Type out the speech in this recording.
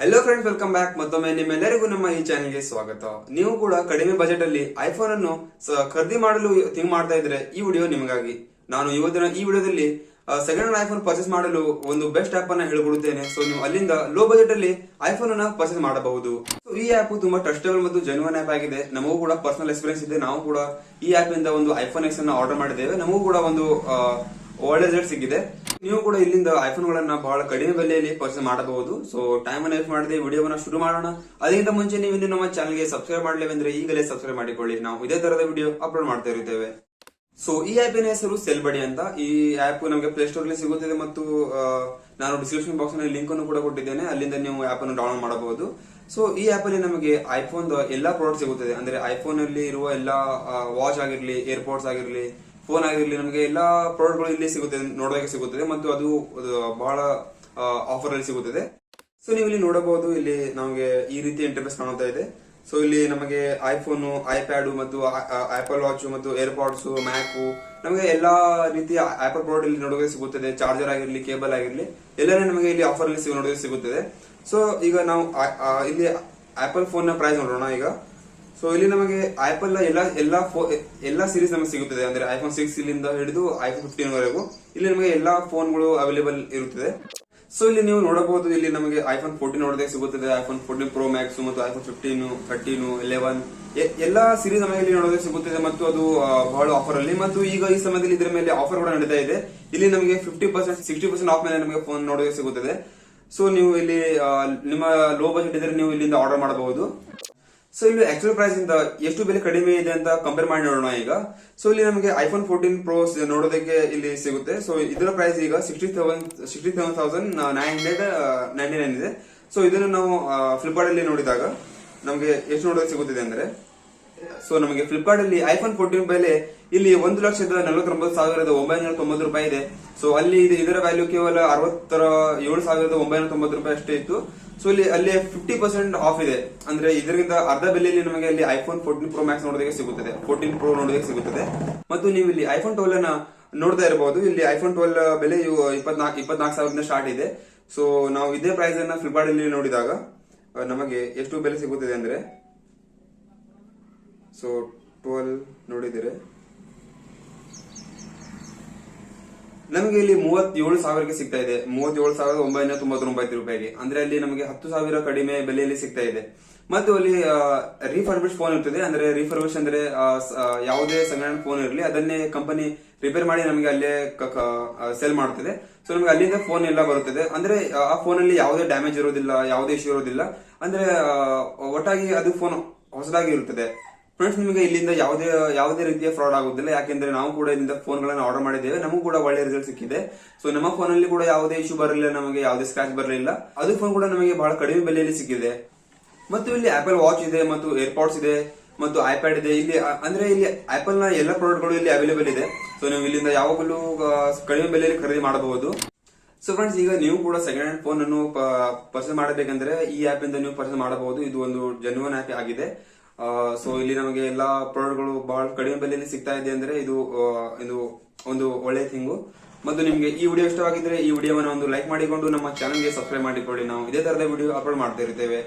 Hello friends welcome back ಮತ್ತೊಮ್ಮೆ ನಿಮ್ಮೆಲ್ಲರಿಗೂ ನಮ್ಮ ಈ ಚಾನೆಲ್ಗೆ ಸ್ವಾಗತ. ನೀವು ಕೂಡ ಕಡಿಮೆ ಬಜೆಟ್ ಅಲ್ಲಿ ಐಫೋನ್ ಅನ್ನು ಖರೀದಿ ಮಾಡಲು ಥಿಂಕ್ ಮಾಡ್ತಾ ಇದ್ರೆ ಈ ವಿಡಿಯೋ ನಿಮಗಾಗಿ. ನಾನು ಇವತ್ತಿನ ಈ ವಿಡಿಯೋದಲ್ಲಿ ಸೆಕೆಂಡ್ ಹ್ಯಾಂಡ್ ಐಫೋನ್ ಪರ್ಚೇಸ್ ಮಾಡಲು ಒಂದು ಬೆಸ್ಟ್ ಆಪ್ ಅನ್ನ ಹೇಳಿಕೊಡುತ್ತೇನೆ. ಸೊ ನೀವು ಅಲ್ಲಿಂದ ಲೋ ಬಜೆಟ್ ಅಲ್ಲಿ ಐಫೋನ್ ಅನ್ನ ಪರ್ಚೇಸ್ ಮಾಡಬಹುದು. ಈ ಆಪ್ ತುಂಬಾ ಟ್ರಸ್ಟೇಬಲ್ ಮತ್ತು ಜೆನ್ಯೂನ್ ಆಪ್ ಆಗಿದೆ. ನಮಗೂ ಕೂಡ ಪರ್ಸನಲ್ ಎಕ್ಸ್ಪೀರಿಯನ್ಸ್ ಇದೆ. ನಾವು ಕೂಡ ಈ ಆಪ್ ಇಂದ ಒಂದು ಐಫೋನ್ ಎಕ್ಸ್ ಅನ್ನ ಆರ್ಡರ್ ಮಾಡಿದ್ದೇವೆ. ನಮಗೂ ಕೂಡ ಒಂದು ಒಳ್ಳೆ ರಿಸಲ್ಟ್ ಸಿಕ್ಕಿದೆ. ನೀವು ಕೂಡ ಇಲ್ಲಿಂದ ಐಫೋನ್ ಗಳನ್ನ ಬಹಳ ಕಡಿಮೆ ಬೆಲೆಯಲ್ಲಿ ಪರ್ಚೇಸ್ ಮಾಡಬಹುದು. ಸೊ ಟೈಮ್ ಅನ್ನು ವೇಸ್ಟ್ ಮಾಡದೆ, ವಿಡಿಯೋವನ್ನ ಶುರು ಮಾಡೋಣ. ಅದಕ್ಕಿಂತ ಮುಂಚೆ ನೀವು ಇಲ್ಲಿ ನಮ್ಮ ಚಾನಲ್ಗೆ ಸಬ್ಸ್ಕ್ರೈಬ್ ಮಾಡಲೇವೆಂದ್ರೆ ಈಗಲೇ ಸಬ್ಸ್ಕ್ರೈಬ್ ಮಾಡಿಕೊಳ್ಳಿ. ನಾವು ಇದೇ ತರದ ವಿಡಿಯೋ ಅಪ್ಲೋಡ್ ಮಾಡ್ತಾ ಇರುತ್ತೇವೆ. ಸೊ ಈ ಆಪಿನ ಹೆಸರು ಸೆಲ್ ಬಡಿ ಅಂತ. ಈ ಆಪ್ ನಮಗೆ ಪ್ಲೇ ಸ್ಟೋರ್ ಅಲ್ಲಿ ಸಿಗುತ್ತದೆ ಮತ್ತು ನಾನು ಡಿಸ್ಕ್ರಿಪ್ಷನ್ ಬಾಕ್ಸ್ನಲ್ಲಿ ಲಿಂಕ್ ಅನ್ನು ಕೂಡ ಕೊಟ್ಟಿದ್ದೇನೆ. ಅಲ್ಲಿಂದ ನೀವು ಆಪ್ ಅನ್ನು ಡೌನ್ಲೋಡ್ ಮಾಡಬಹುದು. ಸೊ ಈ ಆಪ್ ಅಲ್ಲಿ ನಮಗೆ ಐಫೋನ್ ಎಲ್ಲಾ ಪ್ರಾಡಕ್ಟ್ ಸಿಗುತ್ತದೆ. ಅಂದ್ರೆ ಐಫೋನ್ ಅಲ್ಲಿ ಇರುವ ಎಲ್ಲಾ ವಾಚ್ ಆಗಿರ್ಲಿ ಏರ್ಪೋರ್ಟ್ಸ್ ಆಗಿರ್ಲಿ ಫೋನ್ ಆಗಿರ್ಲಿ, ನಮಗೆ ಎಲ್ಲಾ ಪ್ರಾಡಕ್ಟ್ಗಳು ಇಲ್ಲಿ ಸಿಗುತ್ತದೆ ನೋಡೋದಕ್ಕೆ ಸಿಗುತ್ತದೆ ಮತ್ತು ಅದು ಬಹಳ ಆಫರ್ ಅಲ್ಲಿ ಸಿಗುತ್ತದೆ. ಸೊ ನೀವು ಇಲ್ಲಿ ನೋಡಬಹುದು, ಇಲ್ಲಿ ನಮಗೆ ಈ ರೀತಿ ಇಂಟರ್ಫೇಸ್ ಕಾಣುತ್ತಾ ಇದೆ. ಸೊ ಇಲ್ಲಿ ನಮಗೆ ಐಫೋನ್ ಐಪ್ಯಾಡ್ ಮತ್ತು ಆಪಲ್ ವಾಚ್ ಮತ್ತು ಏರ್ಪಾಡ್ಸ್ ಮ್ಯಾಪ್ ನಮಗೆ ಎಲ್ಲಾ ರೀತಿಯ ಆಪಲ್ ಪ್ರಾಡಕ್ಟ್ ಇಲ್ಲಿ ನೋಡೋಕೆ ಸಿಗುತ್ತದೆ. ಚಾರ್ಜರ್ ಆಗಿರ್ಲಿ ಕೇಬಲ್ ಆಗಿರ್ಲಿ, ಎಲ್ಲಾನೇ ನಮಗೆ ಇಲ್ಲಿ ಆಫರ್ ಅಲ್ಲಿ ನೋಡೋಕೆ ಸಿಗುತ್ತದೆ. ಸೊ ಈಗ ನಾವು ಇಲ್ಲಿ ಆಪಲ್ ಫೋನ್ನ ಪ್ರೈಸ್ ನೋಡೋಣ ಈಗ. ಸೊ ಇಲ್ಲಿ ನಮಗೆ ಆಪಲ್ ಎಲ್ಲ, ಎಲ್ಲಾ ಎಲ್ಲಾ ಸೀರೀಸ್ ನಮಗೆ ಸಿಗುತ್ತದೆ. ಅಂದ್ರೆ ಐಫೋನ್ ಸಿಕ್ಸ್ ಇಲ್ಲಿಂದ ಹಿಡಿದು ಐಫೋನ್ ಫಿಫ್ಟೀನ್ ವರೆಗೂ. ಇಲ್ಲಿ ನಮಗೆ ಎಲ್ಲಾ ಫೋನ್ಗಳು ಅವೈಲೇಬಲ್ ಇರುತ್ತದೆ. ಸೊ ಇಲ್ಲಿ ನೀವು ನೋಡಬಹುದು, ಇಲ್ಲಿ ನಮಗೆ ಐಫೋನ್ ಫೋರ್ಟೀನ್ ನೋಡೋದಕ್ಕೆ ಸಿಗುತ್ತದೆ. ಐಫೋನ್ ಫೋರ್ಟೀನ್ ಪ್ರೋ ಮ್ಯಾಕ್ಸ್ ಮತ್ತು ಐಫೋನ್ ಫಿಫ್ಟೀನ್ ಥರ್ಟೀನ್ ಎಲೆವೆನ್ ಎಲ್ಲಾ ಸೀರೀಸ್ ನಮಗೆ ಇಲ್ಲಿ ನೋಡೋದಕ್ಕೆ ಸಿಗುತ್ತದೆ ಮತ್ತು ಅದು ಬಹಳ ಆಫರ್ ಅಲ್ಲಿ. ಮತ್ತು ಈಗ ಈ ಸಮಯದಲ್ಲಿ ಇದರ ಮೇಲೆ ಆಫರ್ ಕೂಡ ನಡೀತಾ ಇದೆ. ಇಲ್ಲಿ ನಮಗೆ fifty percent sixty percent off ಮೇಲೆ ನಮಗೆ ಫೋನ್ ನೋಡೋದಕ್ಕೆ ಸಿಗುತ್ತದೆ. ಸೊ ನೀವು ಇಲ್ಲಿ ನಿಮ್ಮ ಲೋ ಬಜೆಟ್ ಇದ್ರೆ ನೀವು ಇಲ್ಲಿಂದ ಆರ್ಡರ್ ಮಾಡಬಹುದು. ಸೊ ಇಲ್ಲಿ ಆಕ್ಚುಲ್ ಪ್ರೈಸ್ ಇಂದ ಎಷ್ಟು ಬೆಲೆ ಕಡಿಮೆ ಇದೆ ಅಂತ ಕಂಪೇರ್ ಮಾಡಿ ನೋಡೋಣ ಈಗ. ಸೊ ಇಲ್ಲಿ ನಮಗೆ ಐಫೋನ್ ಫೋರ್ಟೀನ್ ಪ್ರೋ ನೋಡೋದಕ್ಕೆ ಇಲ್ಲಿ ಸಿಗುತ್ತೆ. ಸೊ ಇದರ ಪ್ರೈಸ್ ಈಗ sixty seven sixty seven thousand nine hundred ninety nine ಇದೆ. ಸೊ ಇದನ್ನು ನಾವು ಫ್ಲಿಪ್ಕಾರ್ಟ್ ಅಲ್ಲಿ ನೋಡಿದಾಗ ನಮಗೆ ಎಷ್ಟು ನೋಡೋದಕ್ಕೆ ಸಿಗುತ್ತಿದೆ ಅಂದ್ರೆ ಸೊ ನಮಗೆ ಫ್ಲಿಪ್ಕಾರ್ಟ್ ಅಲ್ಲಿ ಐಫೋನ್ ಫೋರ್ಟೀನ್ ಬೆಲೆ ಇಲ್ಲಿ ಒಂದು ಲಕ್ಷದ ನಲವತ್ತೊಂಬತ್ತು ಸಾವಿರದ ಒಂಬೈನೂರ ತೊಂಬತ್ತು ರೂಪಾಯಿ ಇದೆ. ಸೊ ಅಲ್ಲಿ ಇದು- ಇದರ ವ್ಯಾಲ್ಯೂ ಕೇವಲ ಅರವತ್ತರ ಏಳು ಸಾವಿರದ ಒಂಬೈನೂರ ತೊಂಬತ್ತು ರೂಪಾಯಿ ಅಷ್ಟೇ ಇತ್ತು. ಸೊ ಇಲ್ಲಿ, ಅಲ್ಲಿ ಫಿಫ್ಟಿ ಪರ್ಸೆಂಟ್ ಆಫ್ ಇದೆ. ಅಂದ್ರೆ ಇದರಿಂದ ಅರ್ಧ ಬೆಲೆಯಲ್ಲಿ ನಮಗೆ ಅಲ್ಲಿ ಐಫೋನ್ ಫೋರ್ಟೀನ್ ಪ್ರೋ ಮ್ಯಾಕ್ಸ್ ನೋಡೋದಕ್ಕೆ ಸಿಗುತ್ತದೆ. ಫೋರ್ಟೀನ್ ಪ್ರೋ ನೋಡೋದಕ್ಕೆ ಸಿಗುತ್ತದೆ. ಮತ್ತು ನೀವು ಇಲ್ಲಿ ಐಫೋನ್ ಟ್ವೆಲ್ ಅನ್ನ ನೋಡ್ತಾ ಇರಬಹುದು ಇಲ್ಲಿ ಐಫೋನ್ ಟ್ವೆಲ್ ಬೆಲೆ ಇಪ್ಪತ್ನಾಲ್ಕು ಇಪ್ಪತ್ನಾಲ್ಕು ಸಾವಿರದಿಂದ ಸ್ಟಾರ್ಟ್ ಇದೆ. ಸೊ ನಾವು ಇದೇ ಪ್ರೈಸ್ ಅನ್ನ ಫ್ಲಿಪ್ಕಾರ್ಟ್ ಅಲ್ಲಿ ನೋಡಿದಾಗ ನಮಗೆ ಎಷ್ಟು ಬೆಲೆ ಸಿಗುತ್ತದೆ ಅಂದ್ರೆ ಸೊ ಟ್ವೆಲ್ ನೋಡಿದರೆ. ನಮಗೆ ಇಲ್ಲಿ ಮೂವತ್ತೇಳು ಸಾವಿರಕ್ಕೆ ಸಿಗ್ತಾ ಇದೆ. ಮೂವತ್ತೇಳು ಸಾವಿರದ ಒಂಬೈನೂರ ತೊಂಬತ್ತೊಂಬತ್ತು ರೂಪಾಯಿಗೆ. ಅಂದ್ರೆ ಅಲ್ಲಿ ನಮಗೆ ಹತ್ತು ಸಾವಿರ ಕಡಿಮೆ ಬೆಲೆಯಲ್ಲಿ ಸಿಗ್ತಾ ಇದೆ. ಮತ್ತು ಅಲ್ಲಿ ರೀಫರ್ಬಿಶ್ ಫೋನ್ ಇರ್ತದೆ. ಅಂದ್ರೆ ರೀಫರ್ಬಿಶ್ ಅಂದ್ರೆ ಯಾವುದೇ ಸಂಗ್ರಹಣ ಫೋನ್ ಇರಲಿ, ಅದನ್ನೇ ಕಂಪನಿ ರಿಪೇರ್ ಮಾಡಿ ನಮಗೆ ಅಲ್ಲೇ ಸೆಲ್ ಮಾಡ್ತದೆ. ಸೊ ನಮಗೆ ಅಲ್ಲಿಂದ ಫೋನ್ ಎಲ್ಲ ಬರುತ್ತದೆ. ಅಂದ್ರೆ, ಆ ಫೋನ್ ಅಲ್ಲಿ ಯಾವುದೇ ಡ್ಯಾಮೇಜ್ ಇರೋದಿಲ್ಲ, ಯಾವುದೇ ಇಶ್ಯೂ ಇರೋದಿಲ್ಲ. ಅಂದ್ರೆ ಒಟ್ಟಾಗಿ ಅದು ಫೋನ್ ಹೊಸದಾಗಿ ಇರುತ್ತದೆ. ಫ್ರೆಂಡ್ಸ್ ನಿಮಗೆ ಇಲ್ಲಿಂದ ಯಾವುದೇ ಯಾವುದೇ ರೀತಿಯ ಫ್ರಾಡ್ ಆಗುದಿಲ್ಲ. ಯಾಕೆಂದ್ರೆ ನಾವು ಕೂಡ ಇಲ್ಲಿಂದ ಫೋನ್ ಗಳನ್ನ ಆರ್ಡರ್ ಮಾಡಿದ್ದೇವೆ. ನಮಗೂ ಕೂಡ ಒಳ್ಳೆ ರಿಸಲ್ಟ್ ಸಿಕ್ಕಿದೆ. ಸೊ ನಮ್ಮ ಫೋನ್ ಅಲ್ಲಿ ಕೂಡ ಯಾವುದೇ ಇಶ್ಯೂ ಬರಲಿಲ್ಲ, ನಮಗೆ ಯಾವುದೇ ಸ್ಕ್ರಾಚ್ ಬರಲಿಲ್ಲ. ಅದು ಫೋನ್ ಕೂಡ ನಮಗೆ ಬಹಳ ಕಡಿಮೆ ಬೆಲೆಯಲ್ಲಿ ಸಿಕ್ಕಿದೆ. ಮತ್ತು ಇಲ್ಲಿ ಆಪಲ್ ವಾಚ್ ಇದೆ, ಮತ್ತು ಏರ್ಪಾಡ್ಸ್ ಇದೆ, ಮತ್ತು ಐಪ್ಯಾಡ್ ಇದೆ. ಇಲ್ಲಿ ಅಂದ್ರೆ ಇಲ್ಲಿ ಆಪಲ್ನ ಎಲ್ಲ ಪ್ರಾಡಕ್ಟ್ಗಳು ಇಲ್ಲಿ ಅವೈಲೇಬಲ್ ಇದೆ. ಸೊ ನೀವು ಇಲ್ಲಿಂದ ಯಾವಾಗಲೂ ಕಡಿಮೆ ಬೆಲೆಯಲ್ಲಿ ಖರೀದಿ ಮಾಡಬಹುದು. ಸೊ ಫ್ರೆಂಡ್ಸ್ ಈಗ ನೀವು ಕೂಡ ಸೆಕೆಂಡ್ ಹ್ಯಾಂಡ್ ಫೋನ್ ಅನ್ನು ಪರ್ಚೇಸ್ ಮಾಡಬೇಕಂದ್ರೆ ಈ ಆಪ್ ಇಂದ ನೀವು ಪರ್ಚೇಸ್ ಮಾಡಬಹುದು. ಇದು ಒಂದು ಜೆನ್ಯೂನ್ ಆಪ್ ಆಗಿದೆ. ಸೊ ಇಲ್ಲಿ ನಮಗೆ ಎಲ್ಲಾ ಪ್ರಾಡಕ್ಟ್ಗಳು ಬಹಳ ಕಡಿಮೆ ಬೆಲೆಯಲ್ಲಿ ಸಿಗ್ತಾ ಇದೆ ಅಂದ್ರೆ ಇದು ಇದು ಒಂದು ಒಳ್ಳೆ ಥಿಂಗು ಮತ್ತು ನಿಮಗೆ ಈ ವಿಡಿಯೋ ಇಷ್ಟವಾಗಿದ್ರೆ ಈ ವಿಡಿಯೋವನ್ನು ಒಂದು ಲೈಕ್ ಮಾಡಿಕೊಂಡು ನಮ್ಮ ಚಾನಲ್ಗೆ ಸಬ್ಸ್ಕ್ರೈಬ್ ಮಾಡಿಕೊಳ್ಳಿ. ನಾವು ಇದೇ ತರದ ವಿಡಿಯೋ ಅಪ್ಲೋಡ್ ಮಾಡ್ತಾ ಇರ್ತೇವೆ.